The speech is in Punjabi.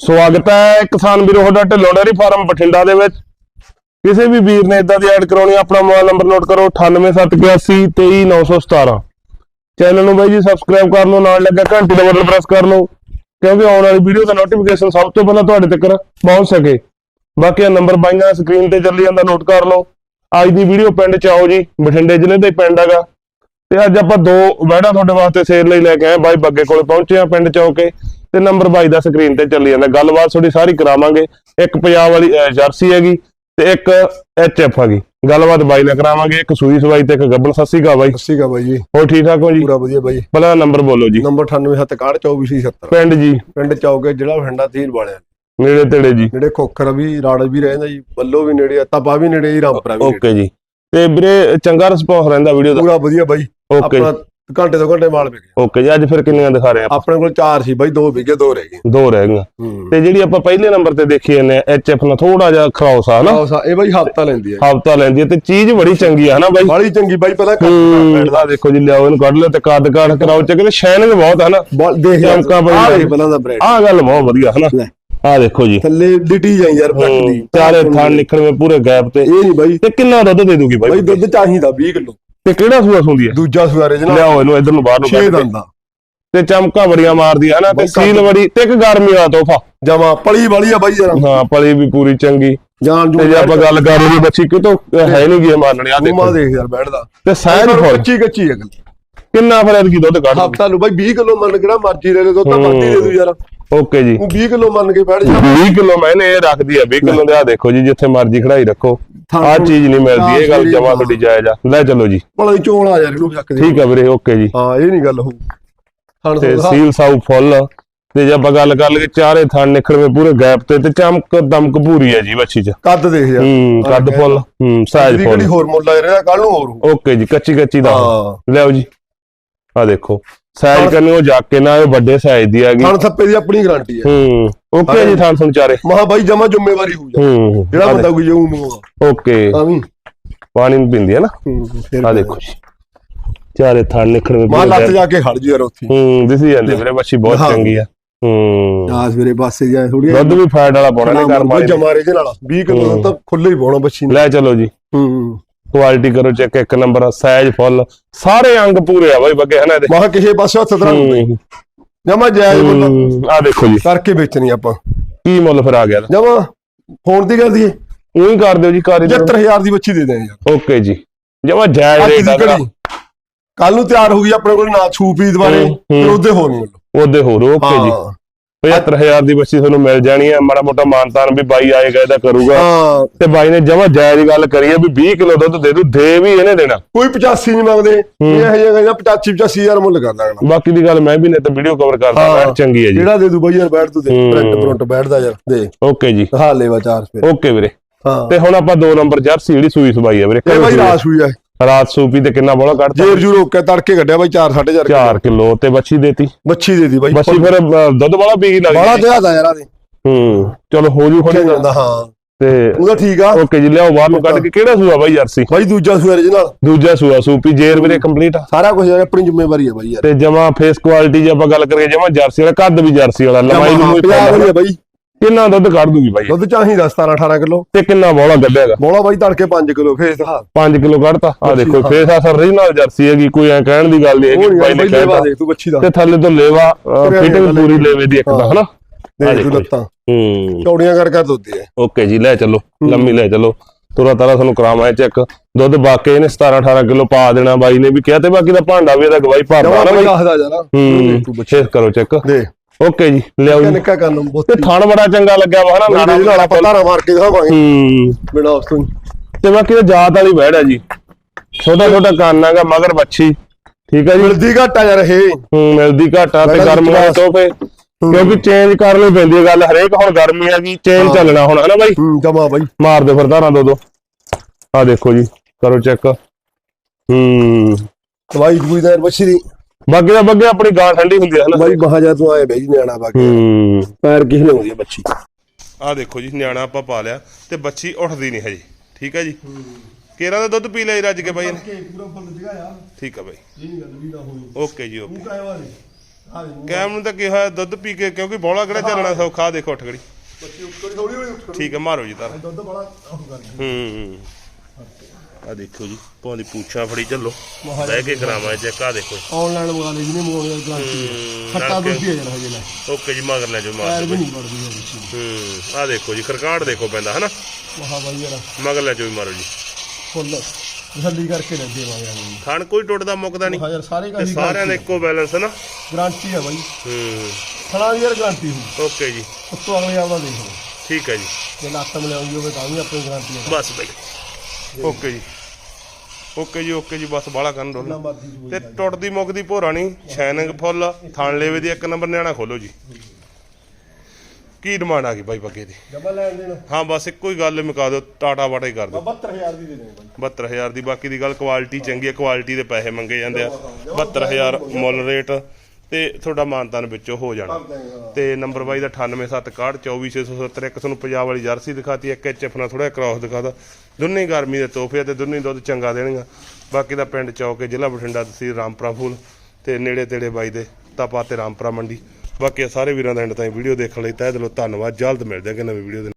ਸਵਾਗਤ ਹੈ ਕਿਸਾਨ ਵੀਰੋ, ਤੁਹਾਡਾ ਢਿੱਲੋਂ ਡੇਅਰੀ ਫਾਰਮ ਬਠਿੰਡਾ ਦੇ ਵਿੱਚ। ਕਿਸੇ ਵੀ ਵੀਰ ਨੇ ਇਦਾਂ ਦੀ ਐਡ ਕਰਾਉਣੀ ਆਪਣਾ ਮੋਬਾਈਲ ਨੰਬਰ ਨੋਟ ਕਰੋ 9871823917 ਚੈਨਲ ਨੂੰ ਬਾਈ ਜੀ ਸਬਸਕ੍ਰਾਈਬ ਕਰ ਲਓ, ਨਾਲ ਲੱਗਾ ਘੰਟੀ ਦਾ ਬਟਨ ਪ੍ਰੈਸ ਕਰ ਲਓ, ਕਿਉਂਕਿ ਆਉਣ ਵਾਲੀ ਵੀਡੀਓ ਦਾ ਨੋਟੀਫਿਕੇਸ਼ਨ ਸਭ ਤੋਂ ਪਹਿਲਾਂ ਤੁਹਾਡੇ ਤੱਕ ਪਹੁੰਚ ਸਕੇ। ਬਾਕੀ ਆ ਨੰਬਰ ਬਾਈਆਂ ਸਕਰੀਨ ਤੇ ਚੱਲੀ ਜਾਂਦਾ, ਨੋਟ ਕਰ ਲਓ। ਅੱਜ ਦੀ ਵੀਡੀਓ ਪਿੰਡ ਚ ਆਓ ਜੀ, ਬਠਿੰਡੇ ਜ਼ਿਲ੍ਹੇ ਦੇ ਪਿੰਡ ਹੈਗਾ। ਤੇ ਅੱਜ ਆਪਾਂ ਦੋ ਵਹਿੜਾਂ ਤੁਹਾਡੇ ਵਾਸਤੇ ਸੇਲ ਲਈ ਲੈ ਕੇ ਆਏ ਬਾਈ ਬੱਗੇ ਕੋਲ ਪਹੁੰਚੇ ਆ ਪਿੰਡ ਚੌਕੇ। ਤੇ ਨੰਬਰ ਬਾਈ ਦਾ ਸਕਰੀਨ ਤੇ ਚੱਲੀ ਜਾਂਦਾ। ਗੱਲਬਾਤ ਥੋੜੀ ਸਾਰੀ ਕਰਾਵਾਂਗੇ। ਇੱਕ ਪੰਜਾਬ ਵਾਲੀ ਜਰਸੀ ਹੈਗੀ ਤੇ ਇੱਕ ਐਚਐਫ ਹੈਗੀ। ਗੱਲਬਾਤ ਬਾਈ ਨਾਲ ਕਰਾਵਾਂਗੇ। ਇੱਕ ਸੂਈ ਸਵਾਈ ਤੇ ਇੱਕ ਗੱਬਣ। ਸੱਸੀ ਕਾ ਬਾਈ। ਸੱਸੀ ਗਾ ਬਾਈ ਜੀ। ਹੋਰ ਠੀਕ ਠਾਕ ਹੋ ਜੀ? ਪੂਰਾ ਵਧੀਆ ਬਾਈ। ਪਹਿਲਾਂ ਨੰਬਰ ਬੋਲੋ ਜੀ। ਨੰਬਰ 98712470 ਪਿੰਡ ਜੀ। ਪਿੰਡ ਚੌਕੇ ਜ਼ਿਲ੍ਹਾ ਬਠਿੰਡਾ ਤੀਰ ਵਾਲਿਆ ਨੇੜੇ ਤੇੜੇ ਜੀ। ਜਿਹੜੇ ਖੋਖਰ ਵੀ ਰਾੜ ਵੀ ਰਹਿੰਦਾ ਜੀ। ਬੱਲੋ ਵੀ ਨੇੜੇ ਆ ਤਪਾ ਵੀ ਨੇੜੇ ਜੀ ਰਾਮਪੁਰਾ ਵੀ। ਓਕੇ ਜੀ। ਤੇ ਵੀਰੇ ਚੰਗਾ ਰਿਸਪੌਂਸ ਰਹਿੰਦਾ ਵੀਡੀਓ ਦਾ। ਪੂਰਾ ਵਧੀਆ ਬਾਈ। ਓਕੇ ਆਪਣਾ ਘੰਟੇ ਤੋਂ ਘੰਟੇ ਮਾਲ ਵਿਕ ਗਿਆ। ਓਕੇ ਜੀ ਅੱਜ ਫਿਰ ਕਿੰਨੀਆਂ ਦਿਖਾ ਰਹੇ ਆਪਾਂ? ਆਪਣੇ ਕੋਲ ਚਾਰ ਸੀ ਬਾਈ ਦੋ ਵਿਕੇ ਦੋ ਰਹਿ ਗਏ। ਦੋ ਰਹਿ ਗਈਆਂ। ਹੂੰ। ਤੇ ਜਿਹੜੀ ਆਪਾਂ ਪਹਿਲੇ ਨੰਬਰ ਤੇ ਦੇਖੀ ਜਾਂਦੇ ਐਚਐਫ ਨਾਲ ਥੋੜਾ ਜਿਹਾ ਖਰਾਉਸ ਆ ਨਾ ਸਾ- ਇਹ ਬਾਈ ਹਫਤਾ ਲੈਂਦੀ ਹੈ ਹਫਤਾ ਲੈਂਦੀ ਹੈ ਤੇ ਚੀਜ਼ ਬੜੀ ਚੰਗੀ ਆ ਨਾ ਬਾਈ? ਬਾਲੀ ਚੰਗੀ ਬਾਈ ਪਹਿਲਾਂ ਹੂੰ। ਆ ਦੇਖੋ ਜੀ ਲਿਆਓ ਇਹਨੂੰ ਕੱਢ ਲਿਓ ਤੇ ਕੱਦ ਕਾਠ ਕਰਾਓ। ਚ ਕਿ ਸ਼ਾਈਨਿੰਗ ਬਹੁਤ ਨਾ ਬਾਲ ਦੇਖ ਚਮਕਾ ਬਾਈ ਆਹ। ਦੇਖ ਪਹਿਲਾਂ ਦਾ ਬ੍ਰੈਡ ਆਹ ਗੱਲ ਬਹੁਤ ਵਧੀਆ ਹੈ ਨਾ ਲੈ। ਆ ਦੇਖੋ ਜੀ। ਥੱਲੇ ਲਿਟੀ ਜਾਈ ਯਾਰ ਪੱਟ ਦੀ। ਚਾਰੇ ਥਾਂ ਨਿਕਲਵੇਂ ਪੂਰੇ ਗੈਪ ਤੇ। ਇਹ ਨਹੀਂ ਬਾਈ। ਤੇ ਕਿੰਨਾ ਦੁੱਧ ਦੇ ਦੂਗੀ ਬਾਈ? ਬਾਈ ਦੁੱਧ ਚਾਹੀਦਾ 20 ਕਿਲੋ। ਤੇ ਕਿਹੜਾ ਸੂਆ ਸੁੰਦੀ ਹੈ? ਦੂਜਾ ਸਵਾਰੇ ਜਨਾ ਲਿਆਓ ਇਹਨੂੰ ਇਧਰ ਨੂੰ ਬਾਹਰ ਨੂੰ 6 ਕੱਢ ਕੇ। ਦੰਦਾ। ਤੇ ਚਮਕਾ ਬੜੀਆਂ ਮਾਰਦੀ ਹੈ ਨਾ ਤੇ ਸੀਲ ਬੜੀ ਤੇ ਇੱਕ ਗਰਮੀ ਵਾਲਾ ਤੋਹਫਾ। ਜਮਾ ਪਲੀ ਵਾਲੀ ਆ ਬਾਈ ਜਰਾ। ਹਾਂ ਪਲੀ ਵੀ ਪੂਰੀ ਚੰਗੀ। ਜਾਨ ਜੂ ਤੇ ਜੇ ਆਪਾਂ ਗੱਲ ਕਰ ਰਹੀ ਬੱਚੀ ਕਿਤੋਂ ਹੈ ਨਹੀਂ ਗੀ ਮਾਰਨੀ ਆ ਮਾ ਦੇਖੋ। ਦੇਖ ਯਾਰ ਬੈਠਦਾ। ਤੇ ਸਹਿਜ ਫੁੱਲ। ਕੱਚੀ ਕੱਚੀ ਹੈ ਗੱਲ ਕਿੰਨਾ ਫਿਰ ਐਤਕੀ ਦੁੱਧ ਕੱਢ ਹਫਤਾ ਨੂੰ ਬਾਈ 20 ਕਿਲੋ ਮੰਨ ਕਿਹੜਾ ਮਰਜ਼ੀ ਲੈ ਲੈ ਦੁੱਧ ਤਾਂ ਹੀ ਦੇ ਦੂ ਯਾਰ। ਓਕੇ ਜੀ। ਉਹ 20 ਕਿਲੋ ਮੰਨ ਕੇ ਬੈਠ ਜਾ। 20 ਕਿਲੋ ਮੈਨੇ ਇਹ ਰੱਖਦੀ ਆ 20 ਕਿਲੋ ਦੇ ਆ ਦੇਖੋ ਜੀ ਜਿੱਥੇ ਮਰਜ਼ੀ ਖੜਾਈ ਰੱਖੋ। ਆ ਚੀਜ਼ ਨਹੀਂ ਮਿਲਦੀ ਇਹ ਗੱਲ ਜਮਾ ਤੁਹਾਡੀ ਜਾਇਜ਼ ਆ। ਲੈ ਚਲੋ ਜੀ। ਭਲਾ ਹੀ ਚੋਲ ਆ ਯਾਰ ਇਹਨੂੰ ਚੱਕ ਦੇ। ਠੀਕ ਆ ਵੀਰੇ ਓਕੇ ਜੀ। ਹਾਂ ਇਹ ਨਹੀਂ ਗੱਲ ਹੋ ਥਣ ਤੇ ਸੀਲ ਸਾਊ ਫੁੱਲ ਤੇ ਜੇ ਆਪਾਂ ਗੱਲ ਕਰ ਲਈਏ ਚਾਰੇ ਥਣ ਨਿਕਲਵੇਂ ਪੂਰੇ ਗੈਪ ਤੇ ਤੇ ਚਮਕ ਦਮਕ ਪੂਰੀ ਹੈ ਜੀ ਬੱਚੀ ਚ। ਕੱਦ ਦੇਖ ਯਾਰ। ਹੂੰ ਕੱਦ ਫੁੱਲ ਹੂੰ ਸਾਈਜ਼ ਫੁੱਲ। ਹੋਰ ਮੁੱਲ ਆ ਰਿਹਾ ਕੱਲ ਨੂੰ ਹੋਰ ਹੋਊ। ਓਕੇ ਜੀ ਕੱਚੀ ਕੱਚੀ ਦਾ। ਹਾਂ। ਲਿਆਓ ਜੀ। ਆ ਦੇਖੋ ਸਾਈਜ਼ ਕਰਨੀ ਉਹ ਜਾ ਕੇ ਨਾ ਇਹ ਵੱਡੇ ਸਾਈਜ਼ ਦੀ ਹੈਗੀ ਥਣ ਥੱਪੇ ਦੀ ਆਪਣੀ ਗਾਰੰਟੀ ਹੈ ਹੂੰ। ਓਕੇ ਜੀ ਥਣ ਸੁਣ ਚਾਰੇ। ਮਹਾ ਬਾਈ ਜਮਾ ਜ਼ਿੰਮੇਵਾਰੀ ਹੋ ਜਾ। ਹੂੰ ਜਿਹੜਾ ਬੰਦਾ ਕੋਈ ਜਾਊ ਮੰਗਵਾ। ਓਕੇ। ਤਾਂ ਵੀ। ਪਾਣੀ ਨੂੰ ਪੀਂਦੀ ਹੈ ਨਾ? ਆ ਦੇਖੋ ਜੀ। ਚਾਰੇ ਥਣ ਨਿਕਲਵੇਂ ਮਾ ਲੱਤ ਜਾ ਕੇ ਖੜ ਜੀ ਯਾਰ ਉੱਥੇ। ਹੂੰ ਦਿਸੀ ਜਾਂਦੀ ਵੀਰੇ ਬੱਚੀ ਬਹੁਤ। ਚੰਗੀ ਆ। ਹੂੰ। ਆ ਸਵੇਰੇ ਪਾਸੇ ਜਾਏ ਥੋੜੀ ਦੁੱਧ ਵੀ ਫੈਟ ਵਾਲਾ ਪਾਉਣਾ ਨੇ ਘਰ ਮਾਰੇ ਜਮਾ ਰੇ ਦੇ ਨਾਲ। 20 ਕਿਲੋ ਤਾਂ ਖੁੱਲੇ ਹੀ ਪਾਉਣਾ ਬੱਚੀ ਨੇ। ਲੈ ਚਲੋ ਜੀ। ਹੂੰ। ਕੁਆਲਿਟੀ ਕਰੋ ਚੈੱਕ ਇੱਕ ਨੰਬਰ ਸਾਈਜ਼ ਫੁੱਲ। ਸਾਰੇ ਅੰਗ ਪੂਰੇ ਆ ਬਾਈ ਬੱਗੇ ਹਨਾ ਇਹਦੇ? ਮਹਾ ਕਿਸੇ ਪਾਸੇ ਹੱਥ ਤਰਾ ਹੂੰ, ਜਮਾ ਜਾਇਜ਼ ਮੁੱਲ ਆ ਦੇਖੋ ਜੀ। ਕਰਕੇ ਵੇਚਣੀ ਆਪਾਂ। ਕੀ ਮੁੱਲ ਫਿਰ ਆ ਗਿਆ ਜਮਾ ਫੋਨ ਦੀ ਗੱਲ ਦੀ ਉਹੀ ਕਰ ਦਿਓ ਜੀ ਕਰ ਦਿਓ। 75000 ਦੀ ਬੱਚੀ ਦੇ ਦੇ ਯਾਰ। ਓਕੇ ਜੀ। ਜਮਾ ਜਾਇਜ਼ ਅੱਜ ਰੇਟ ਦੀ ਆ ਘੜੀ। ਕੱਲ ਨੂੰ ਤਿਆਰ ਹੋ ਗਈ ਆਪਣੇ ਕੋਲ ਨਾ ਛੂਪੀ ਦੁਬਾਰੇ ਹੂੰ, ਹੂੰ। ਫਿਰ ਉਹਦੇ ਹੋਰ ਮਿਲ। ਉਹਦੇ ਹੋਰ ਓਕੇ ਜੀ। 75000 ਦੀ ਬੱਚੀ ਤੁਹਾਨੂੰ ਮਿਲ ਜਾਣੀ ਹੈ ਮਾੜਾ ਮੋਟਾ ਮਾਨਤਾਨ ਵੀ ਬਾਈ ਆਏਗਾ ਇਹਦਾ ਕਰੂਗਾ। ਹਾਂ। ਤੇ ਬਾਈ ਨੇ ਜਮਾ ਜਾਇਜ਼ ਗੱਲ ਕਰੀ ਹੈ ਵੀ 20 ਕਿਲੋ ਦੁੱਧ ਦੇ ਦੂ ਦੇ ਵੀ ਇਹਨੇ ਦੇਣਾ। ਕੋਈ 85 ਨਹੀਂ ਮੰਗਦੇ। ਇਹ ਹੈ ਜਿਹਾ 85 85000 ਮੁੱਲ ਕਰ ਲੱਗਣਾ ਬਾਕੀ ਦੀ ਗੱਲ ਮੈਂ ਵੀ ਨੇ ਤਾਂ ਵੀਡੀਓ ਕਵਰ ਕਰਦਾ। ਮੈਂ ਚੰਗੀ ਹੈ ਜੀ। ਜਿਹੜਾ ਦੇ ਦੂ ਬਈ ਯਾਰ ਬੈਠ ਤੂੰ ਦੇ। ਪ੍ਰਿੰਟ ਪ੍ਰਿੰਟ ਬੈਠਦਾ ਯਾਰ ਦੇ। ਓਕੇ ਜੀ। ਹਾਂ ਲੈਵਾ ਚਾਰ ਫਿਰ। ਓਕੇ ਵੀਰੇ। ਹਾਂ। ਤੇ ਹੁਣ ਆਪਾਂ ਦੋ ਨੰਬਰ ਜਰਸੀ ਜਿਹੜੀ ਸੂਈ ਸਬਾਈ ਹੈ ਵੀਰੇ ਇਹ ਬਾਈ ਰਾਸ ਹੋਈ ਹੈ ਰਾਤ ਸੂਪੀ ਤੇ ਕਿੰਨਾ ਬੋਲਾ ਕੱਢਤਾ? ਜੇਰ ਜੂ ਰੋਕ ਕੇ ਤੜਕੇ ਕੱਢਿਆ ਬਾਈ 4 4.5 4 ਕਿਲੋ। ਤੇ ਬੱਚੀ ਦੇਤੀ। ਮੱਛੀ ਦੇ ਦੀ ਬਾਈ। ਬੱਚੀ ਫਿਰ ਦੁੱਧ ਵਾਲਾ ਪੀ ਗਈ ਬਾਲਾ ਲੱਗਦੀ ਤੇ ਆਦਾ ਯਾਰ ਆਦੇ ਹੂੰ ਚਲੋ ਹੋ ਜੂ ਖੜੇ। ਜਾਂਦਾ ਹਾਂ। ਤੇ ਉਹਦਾ ਠੀਕ ਆ। ਓਕੇ ਜੀ ਲਿਆਓ ਬਾਹਰ ਨੂੰ ਕੱਢ ਕੇ। ਕਿਹੜਾ ਸੂਆ ਬਾਈ ਜਰਸੀ? ਬਾਈ ਦੂਜਾ ਸਵੇਰੇ ਦੇ ਨਾਲ ਦੂਜਾ ਸੂਆ ਸੂਪੀ ਜੇਰ ਵੀਰੇ ਕੰਪਲੀਟ ਆ। ਸਾਰਾ ਕੁਝ ਯਾਰ ਆਪਣੀ ਜ਼ਿੰਮੇਵਾਰੀ ਹੈ ਬਾਈ ਯਾਰ। ਤੇ ਜਮਾ ਫੇਸ ਕੁਆਲਿਟੀ ਜੇ ਆਪਾਂ ਗੱਲ ਕਰੀਏ ਜਮਾ ਜਰਸੀ ਵਾਲਾ ਕੱਦ ਵੀ ਜਰਸੀ ਵਾਲਾ ਲੰਬਾਈ ਨੂੰ ਵੀ ਪੰਜਾਬ ਵਾਲੀ ਹੈ ਬਾਈ। ਕਿੰਨਾ ਦੁੱਧ ਕੱਢ ਦੂਗੀ ਬਾਈ? ਦੁੱਧ ਚਾਹੀਦਾ 17 18 ਕਿਲੋ। ਤੇ ਕਿੰਨਾ ਬੋਲਾ ਗੱਡਿਆਗਾ ਬੋਲਾ ਬਾਈ ਤੜਕੇ 5 ਕਿਲੋ ਫੇਸ ਦਿਖਾ। 5 ਕਿਲੋ ਕੱਢਤਾ। ਆ ਦੇਖੋ ਫੇਸ ਆ ਸਰ ਰੀਜਨਲ ਜਰਸੀ ਹੈਗੀ ਕੋਈ ਐ ਕਹਿਣ ਦੀ ਗੱਲ ਨਹੀਂ ਹੈਗੀ ਬਾਈ ਨੇ ਕਹਿਤਾ। ਤੂੰ ਬੱਚੀ ਦਾ। ਤੇ ਥੱਲੇ ਤੋਂ ਲੇਵਾ ਫਿਟਿੰਗ ਪੂਰੀ ਲੇਵੇ ਦੀ ਇੱਕ ਦਾ ਹਨਾ? ਦੇਖ ਤੂੰ ਲੱਤਾਂ। ਹੂੰ। ਚੌੜੀਆਂ ਕਰ ਕਰ ਦੁੱਧੀ ਓਕੇ ਜੀ ਲੈ ਚੱਲੋ ਲੰਮੀ ਲੈ ਚੱਲੋ। ਤੁਰਾ ਤਾਰਾ ਤੁਹਾਨੂੰ ਕਰਾਵਾਂ ਚੈੱਕ ਦੁੱਧ ਬਾਕੀ ਇਹਨੇ 17 18 ਕਿਲੋ ਪਾ ਦੇਣਾ ਬਾਈ ਨੇ ਵੀ ਕਿਹਾ ਤੇ ਬਾਕੀ ਦਾ ਭਾਂਡਾ ਵੀ ਇਹਦਾ ਗਵਾਈ ਭਰਦਾ ਨਾ ਬਾਈ। ਦੱਸਦਾ ਜਰਾ। ਹੂੰ ਤੂੰ ਬੱਚੇ ਚੈੱਕ ਕਰੋ ਚੈੱਕ ਦੇ ਓਕੇ ਜੀ ਲਿਆਓ ਜੀ। ਨਿੱਕਾ ਕਰਨ ਬਹੁਤ ਤੇ ਥਣ ਬੜਾ ਚੰਗਾ ਲੱਗਿਆ ਵਾ ਹਨਾ ਨਾੜਾ ਨਾਲ ਆਪਾਂ ਧਾਰਾ ਮਾਰ ਕੇ ਦਿਖਾਵਾਂਗੇ ਹੂੰ। ਬਿਨਾ ਉਸ ਤੋਂ। ਤੇ ਬਾਕੀ ਦਾ ਜਾਤ ਵਾਲੀ ਵਹਿੜ ਹੈ ਜੀ। ਛੋਟਾ ਛੋਟਾ ਕੰਨ ਹੈਗਾ ਮਗਰ ਬੱਚੀ ਠੀਕ ਹੈ ਜੀ। ਮਿਲਦੀ ਘਾਟਾ ਯਾਰ ਇਹ। ਹੂੰ ਮਿਲਦੀ ਘਾਟਾ ਤੇ ਗਰਮ ਕਲਾਸ। ਤੋਹਫੇ। ਕਿਉਂਕਿ ਚੇਂਜ ਕਰਨੀ ਪੈਂਦੀ ਹੈ ਗੱਲ ਹਰੇਕ ਹੁਣ ਗਰਮੀ ਹੈਗੀ ਚੇਂਜ ਚੱਲਣਾ ਹੁਣ ਹਨਾ ਬਾਈ? ਹੂੰ ਜਮਾ ਬਾਈ। ਮਾਰ ਦੇ ਫਿਰ ਧਾਰਾਂ ਦੋ ਦੋ। ਆ ਦੇਖੋ ਜੀ ਕਰੋ ਚੈੱਕ। ਹੂੰ। ਦਵਾਈ ਦੂਈ ਦਾ ਬੱਚੀ ਦੀ। ਬਾਕੀ ਦਾ ਬੱਗੇ ਆਪਣੀ ਗਾਂ ਠੰਡੀ ਹੁੰਦੀ ਹੈ ਹਨਾ ਬਾਈ ਮਹਾ ਜਾ ਤੂੰ ਆਏ ਬਈ ਨਿਆਣਾ ਬਾਕੀ ਹੂੰ। ਪੈਰ ਕਿਸ ਲਾਉਂਦੀ ਹੈ ਬੱਚੀ? ਆ ਦੇਖੋ ਜੀ ਨਿਆਣਾ ਆਪਾਂ ਪਾ ਲਿਆ ਤੇ ਬੱਚੀ ਉੱਠਦੀ ਨਹੀਂ ਹਜੇ। ਠੀਕ ਹੈ ਜੀ? ਕੇਰਾ ਦਾ ਦੁੱਧ ਪੀ ਲਿਆ ਰੱਜ ਕੇ ਬਾਈ ਨੇ ਪੂਰਾ ਫੁੱਲ ਦਿਖਾਇਆ ਠੀਕ ਆ ਬਾਈ। ਇਹ ਨਹੀਂ ਗੱਲ ਵੀ ਨਾ ਹੋਈ। ਓਕੇ ਜੀ ਓਕੇ। ਤੂੰ ਕੈਮ ਨੂੰ ਤਾਂ ਕੀ ਹੋਇਆ ਦੁੱਧ ਪੀ ਕੇ ਕਿਉਂਕਿ ਬੋਲਾ ਕਿਹੜਾ ਚੱਲਣਾ ਸੌਖਾ ਦੇਖੋ ਠਗੜੀ ਬੱਚੀ ਉੱਕੜੀ ਥੋੜੀ ਹੋਈ ਉੱਠ ਠੀਕ ਹੈ ਮਾਰੋ ਜੀ ਤਾਰ। ਦੁੱਧ ਬੜਾ ਉਹ ਕਰ ਹੂੰ। ਆ ਦੇਖੋ ਜੀ ਭਾਂ ਦੀ ਪੂਛਾਂ ਫੜੀ ਚੱਲੋ। ਬਹਿ ਕੇ ਕਰਾਵਾਂ ਚੈੱਕ ਆ ਦੇਖੋ। ਆਨਲਾਈਨ ਮੰਗਾ ਲਈ ਜਿਹਨੇ ਮੰਗਾਉਣੀ ਆ ਗਾਰੰਟੀ ਹੂੰ, ਖੱਟਾ। ਦੁੱਧ ਹੀ ਆ ਜਰਾ ਹਜੇ ਲੈ ਓਕੇ ਜੀ ਮਗਰ ਲੈ ਜੋ ਮਾਰ ਵੀ ਨਹੀਂ ਪੜਦੀ ਹੈ ਹੂੰ ਆ ਦੇਖੋ ਜੀ ਖਰਕਾੜ ਦੇਖੋ ਪੈਂਦਾ ਹਨਾ? ਮਹਾ ਬਾਈ ਯਾਰ ਮਗਰ ਲੈ ਜੋ ਵੀ ਮਾਰੋ ਜੀ। ਫੁੱਲ ਤਸੱਲੀ ਕਰਕੇ ਲੈ ਦੇਵਾਂਗੇ ਖਾਣ ਕੋਈ ਟੁੱਟਦਾ ਮੁੱਕਦਾ ਨਹੀਂ। ਮਹਾ ਯਾਰ ਸਾਰੇ ਕਾਹੀ ਸਾਰਿਆਂ ਦਾ ਇੱਕੋ ਬੈਲੈਂਸ ਹੈ ਨਾ ਗਾਰੰਟੀ ਆ ਬਾਈ। ਹੂੰ। ਖਣਾ ਦੀ ਯਾਰ ਗਾਰੰਟੀ ਹੋਊ ਓਕੇ ਜੀ। ਉਸ ਤੋਂ ਅਗਲੇ ਆਪਦਾ ਦੇਖ ਲਓ। ਠੀਕ ਹੈ ਜੀ। ਜੇ ਲੱਤ ਮਿਲਾਉਂਗੀ ਹੋਵੇ ਤਾਂ ਵੀ ਆਪਣੀ ਗਾਰੰਟੀ ਹੈ। ਬਸ ਬਈ। ਓਕੇ ਜੀ। ਓਕੇ ਜੀ ਓਕੇ ਜੀ ਬਸ ਬਾਹਲਾ ਕਰਨ ਡੋਲੋ। ਤੇ ਟੁੱਟਦੀ ਮੁੱਕਦੀ ਭੋਰਾ ਨਹੀਂ ਸ਼ਾਈਨਿੰਗ ਫੁੱਲ ਥਣ ਲੇਵੇ ਦੀ ਇੱਕ ਨੰਬਰ ਨਿਆਣਾ ਖੋਲੋ ਜੀ। ਕੀ ਡਿਮਾਂਡ ਆ ਗਈ ਬਾਈ ਬੱਗੇ ਦੀ? ਜਮਾ ਲੈਣ ਦੇਣ। ਹਾਂ ਬਸ ਇੱਕੋ ਹੀ ਗੱਲ ਮੁਕਾ ਦਿਓ ਟਾਟਾ ਬਾਟਾ ਹੀ ਕਰ ਦਿਓ। 72000 ਦੀ ਦੇ ਬਾਈ। 72000 ਦੀ ਬਾਕੀ ਦੀ ਗੱਲ ਕੁਆਲਿਟੀ ਚੰਗੀ ਹੈ ਕੁਆਲਿਟੀ ਦੇ ਪੈਸੇ ਮੰਗੇ ਜਾਂਦੇ ਆ। 72000 ਮੁੱਲ ਰੇਟ ਤੇ ਤੁਹਾਡਾ ਮਾਨਤਾਨ ਵਿੱਚੋਂ ਹੋ ਜਾਣਾ। ਤੇ ਨੰਬਰ ਬਾਈ ਦਾ 9861624670 ਇੱਕ ਤੁਹਾਨੂੰ ਪੰਜਾਬ ਵਾਲੀ ਜਰਸੀ ਦਿਖਾਤੀ ਇੱਕ ਐਚਐਫ ਨਾਲ ਥੋੜਾ ਕ੍ਰਾਸ ਦਿਖਾਤਾ ਦੋਨੇ ਗਰਮੀ ਦੇ ਤੋਹਫੇ ਤੇ ਦੋਨੇ ਦੁੱਧ ਚੰਗਾ ਦੇਣਗੇ। ਬਾਕੀ ਦਾ ਪਿੰਡ ਚੌਕੇ ਜ਼ਿਲ੍ਹਾ ਬਠਿੰਡਾ ਤਹਿਸੀਲ ਰਾਮਪੁਰਾ ਫੂਲ ਤੇ ਨੇੜੇ ਤੇੜੇ ਬਾਈ ਦੇ ਤਪਾ ਤੇ ਰਾਮਪੁਰਾ ਮੰਡੀ। ਬਾਕੀ ਸਾਰੇ ਵੀਰਾਂ ਦਾ ਐਂਡ ਤਾਈਂ ਵੀਡੀਓ ਦੇਖਣ ਲਈ ਤਹਿ ਦਿਲੋਂ ਧੰਨਵਾਦ। ਜਲਦ ਮਿਲਦੇ ਹਾਂ ਕਿ ਨਵੀਂ ਵੀਡੀਓ ਦੇ।